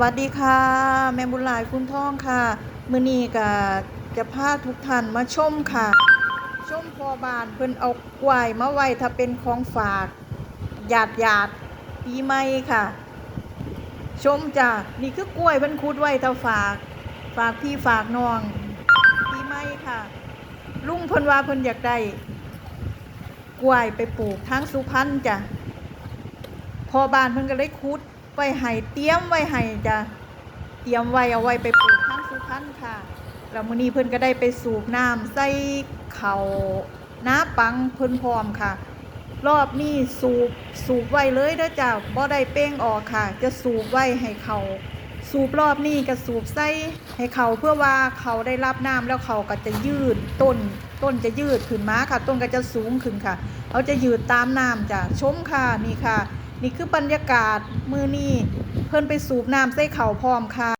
วัสดีค่ะ แม่บุญหลายคุณท่องค่ะมือนี้ก็จะพาทุกท่านมาชมค่ะ ชมพอบานเพิ่นเอากล้วยมาไว้ถ้าเป็นของฝากหยาดหยาดปีใหม่ค่ะ ชมจ้ะนี่คือกล้วยเพิ่นคุดไว้ถ้าฝาก ฝากพี่ฝากน้องปีใหม่ค่ะ ลุงเพิ่นว่าเพิ่นอยากได้กล้วยไปปลูกทางสุพรรณจ้ะพอบานเพิ่นก็เลยคุด ไว้ให้เตรียมไว้ให้จ้ะเตรียมไว้เอาไว้ไปปลูกทางสุพรรณค่ะแล้วมื้อนี้เพิ่นก็ได้ไปสูบน้ำใส่เขาน้าปังเพิ่นพร้อมค่ะ รอบนี้สูบสูบไว้เลยเด้อจ้ะบ่ได้เป้งออกค่ะ จะสูบไว้ให้เขาสูบรอบนี้ก็สูบใส่ให้เขาเพื่อว่าเขาได้รับน้ำแล้วเขาก็จะยืดต้น ต้นจะยืดขึ้นมาค่ะ ต้นก็จะสูงขึ้นค่ะเขาจะยืดตามน้ำจ้ะชมค่ะนี่ค่ะ นี่คือบรรยากาศมือนี้เพิ่นไปสูบน้ำใส่เข่าพร้อมค่ะ